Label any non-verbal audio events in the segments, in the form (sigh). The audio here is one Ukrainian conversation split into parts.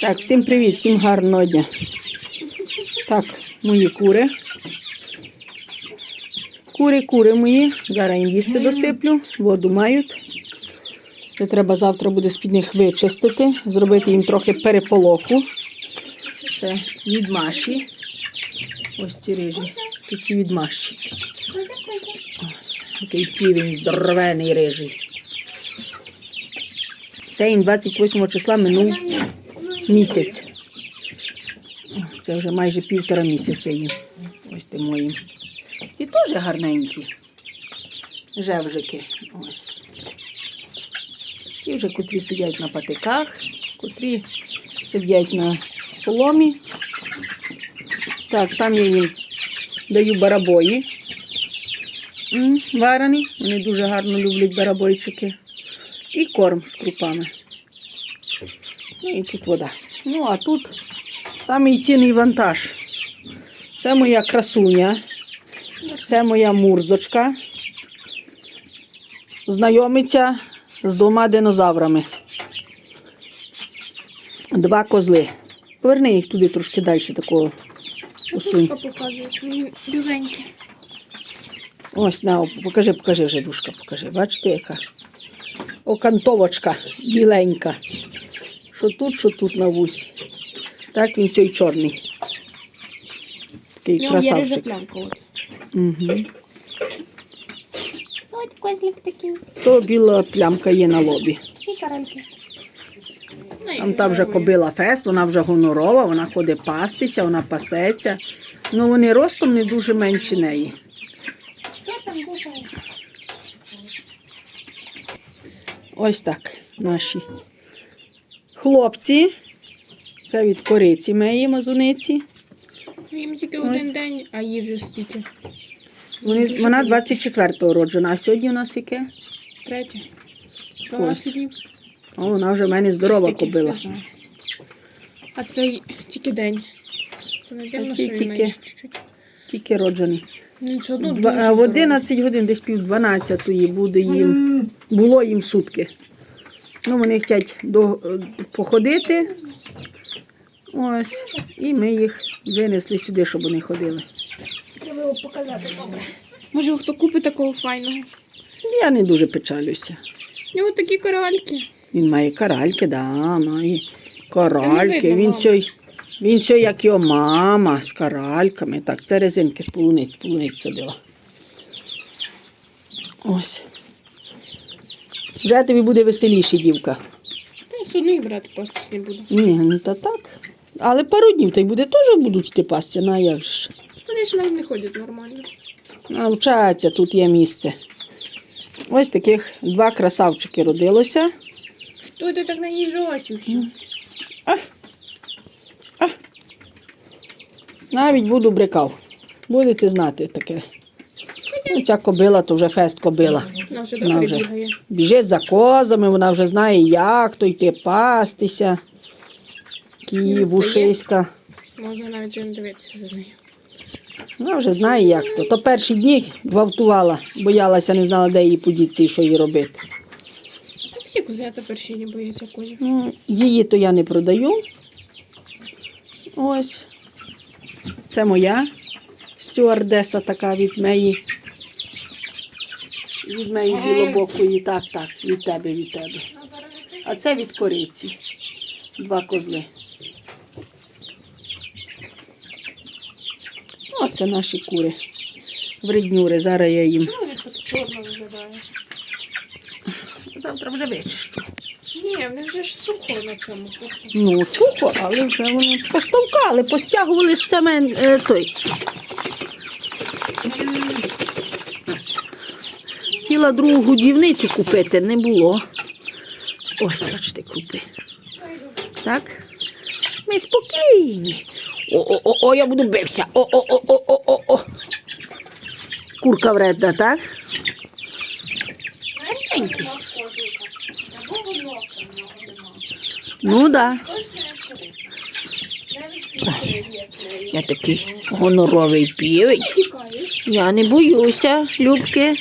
Так, всім привіт, всім гарного дня. Так, мої кури. Кури, кури мої. Зараз їм їсти досиплю, воду мають. Це треба завтра буде з-під них вичистити, зробити їм трохи переполоху. Це від Маші. Ось ці рижі. Такі від Маші. Такий півень здоровений рижий. Це їм 28 числа минув місяць. Це вже майже півтора місяця їм. Ось ти моїм. І теж гарненькі. Жевжики. Ось. Ті вже котрі сидять на патиках, котрі сидять на соломі. Так, там я їм даю барабої. М, Варені. Вони дуже гарно люблять барабойчики. І корм з крупами. Ну і тут вода. Ну, а тут самий цінний вантаж. Це моя красуня. Це моя мурзочка. Знайомиться з двома динозаврами. Два козли. Поверни їх туди трошки далі такого. Усунь. Ось, на, покажи, покажи вже, душка, покажи. Бачите, яка? Окантовочка біленька. Що тут, що тут на вусі. Так він цей чорний. Такий рижа красавчик. Угу. От козлик такий. То біла плямка є на лобі. І карельки. Там та вже кобила фест, вона вже гонорова, вона ходить пастися, вона пасеться. Ну вони ростом не дуже менші неї. Ось так наші хлопці. Це від кориці моєї мазуниці. Їм тільки Ось. один день, а їй вже скільки. Вони, вона 24-го роджена, а сьогодні у нас яке? Третє. 12 днів. О, вона вже в мене здорова стільки? кобила. Не знаю. А це тільки день. То напевно, А що ці тільки- менше чуть-чуть. Тільки роджений. Ну, все одно Два- дуже а в здорово. 11 годин, десь пів 12 буде їм. Було їм сутки. Ну, вони хочуть до, походити. Ось. І ми їх винесли сюди, щоб вони ходили. Треба його показати добре. Може, хто купить такого файного? Я не дуже печалюся. У нього такі корольки. Він має каральки, да, має каральки. видно, Він мама. він сьой, як його мама, з каральками. Так, це резинки з полуниць, з полуниць садила. Ось. Вже тобі буде веселіше, дівка. Та й все брати просто не буду. Ні, ну та так. Але пару днів та й буде теж будуть пасти, ну а як ж. Вони ж навіть не ходять нормально. Навчаться, тут є місце. Ось таких два красавчики родилося. Що ти так наїжджаєш все? Навіть буду брикав. Будете знати таке. Ну, ця кобила то вже фест кобила. Вона вже добре вже бігає. біжить за козами, вона вже знає, як то йти пастися. Не Вушиська. Можна навіть не дивитися за нею. Вона вже знає, як то. То перші дні гвалтувала, боялася, не знала, де її подіться і що їй робити. Та всі козята перші не бояться козів. Ну, її то я не продаю. Ось. Це моя стюардеса така від неї. Від неї білобокої. Так, так, від тебе, від тебе. А це від кориці. Два козли. Оце наші кури. Вреднюри. Зараз я їм. Ну, вони так чорно виглядає. Завтра вже вичищу. Ні, вони вже ж сухо на цьому. просто. Ну, сухо, але вже вони постовкали, постягували з цемен е, той. Хотіла другу годівницю купити, не було. Ось, бачите, купи. Так? Ми спокійні. О-о-о, я буду бився. О-о-о-о-о-о. Курка вредна, так? Маленький. Ну так. Да. Я такий гоноровий півень. Я не боюся, Любки.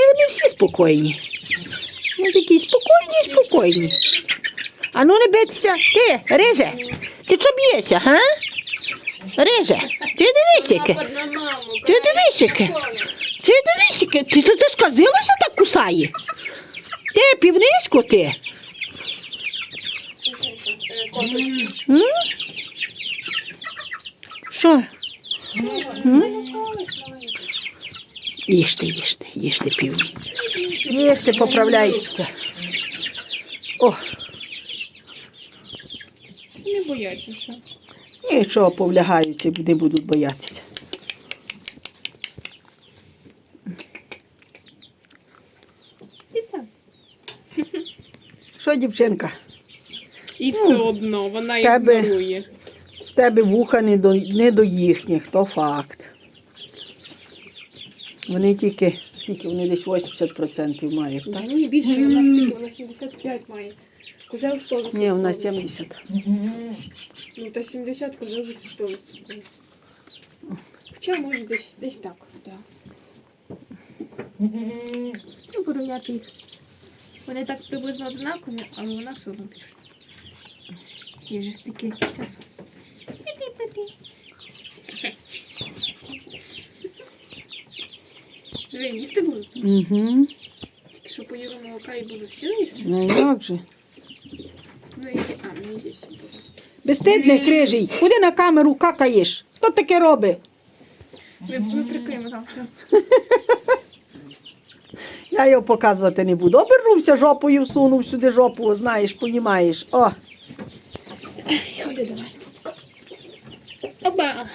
Ми вони всі спокійні. Ми такі спокійні, спокійні. А ну не битися. Ти, Риже, ти чого б'єшся, га? Риже, ти дивись. Ти дивись. Ти дивись. Ти, ти, сказилася так кусає? Ти півнисько ти. М? Що? М? Їжте, їжте, їжте півні. Їжте, поправляйтеся. О, Не бояться, що. нічого повлягаються, не будуть боятися. Що, дівчинка? І все одно, вона тебе- ігнорує. В тебе вуха не до, не до їхніх, то факт. Вони тільки, скільки вони десь 80% мають, Та так? ні, більше, у нас тільки, вона 75 має. Козел 100 Ні, у нас 70. Ну, та 70, козел 100 Хоча, може, десь, десь так, так. Ну, порівняти їх. Вони так приблизно однакові, але вона все одно більше. Є вже стільки часу. Диви, їсти будуть? Угу. Тільки що поїду молока і буду сіли їсти. Ну як же? Ну, і... А, мені є сім. Безстидний крижий, куди на камеру какаєш? Хто таке робить? Ми, ми прикриємо там все. (laughs) Я його показувати не буду. Обернувся жопою, всунув сюди жопу, знаєш, понімаєш. О, Ходи давай. Оба!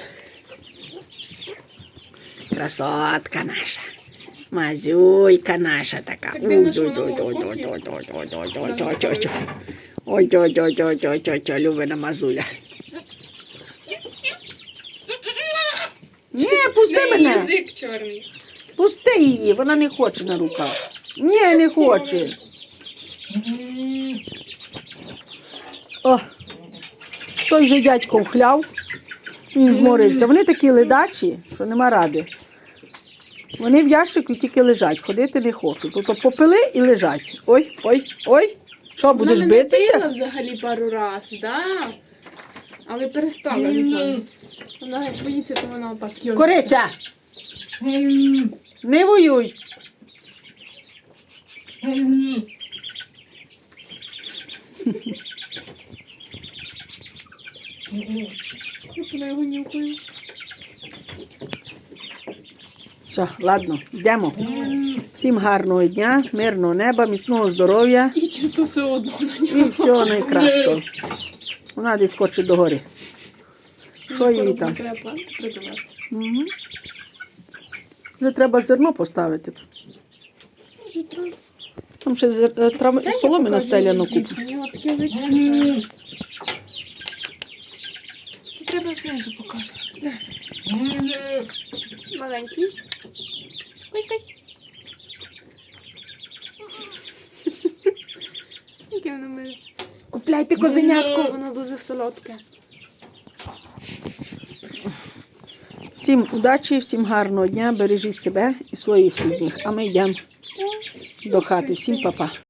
красотка наша. Мазюйка наша така. Так дивно, що вона Ой, ой, ой, ой, ой, ой, ой, ой, Любина мазуля. Ні, пусти мене. язик чорний. Пусти її, вона не хоче на руках. Ні, не хоче. О, той же дядько вхляв, він зморився. Вони такі ледачі, що нема ради. Вони в ящику тільки лежать, ходити не хочуть. Тобто попили і лежать. Ой, ой, ой. Що, будеш Вона мене битися? била взагалі пару раз, да? Але перестала, не знаю. Вона як боїться, то вона отак йо. Кориця! Не воюй! Я його нюхаю. Все, ладно, йдемо. Всім гарного дня, мирного неба, міцного здоров'я І чисто все одно на і всього найкращого. Вона десь хоче догори. Що їй там? Треба. Угу. Вже треба зерно поставити. Може, треба. Там ще зер... е, трав... Соломи настеляно купу. Це треба знизу показувати. Маленький. Ой, кась. Яке воно миле. Купляйте козенятко, воно дуже солодке. Всім удачі, всім гарного дня, бережіть себе і своїх рідних. А ми йдемо до хати. Всім па-па.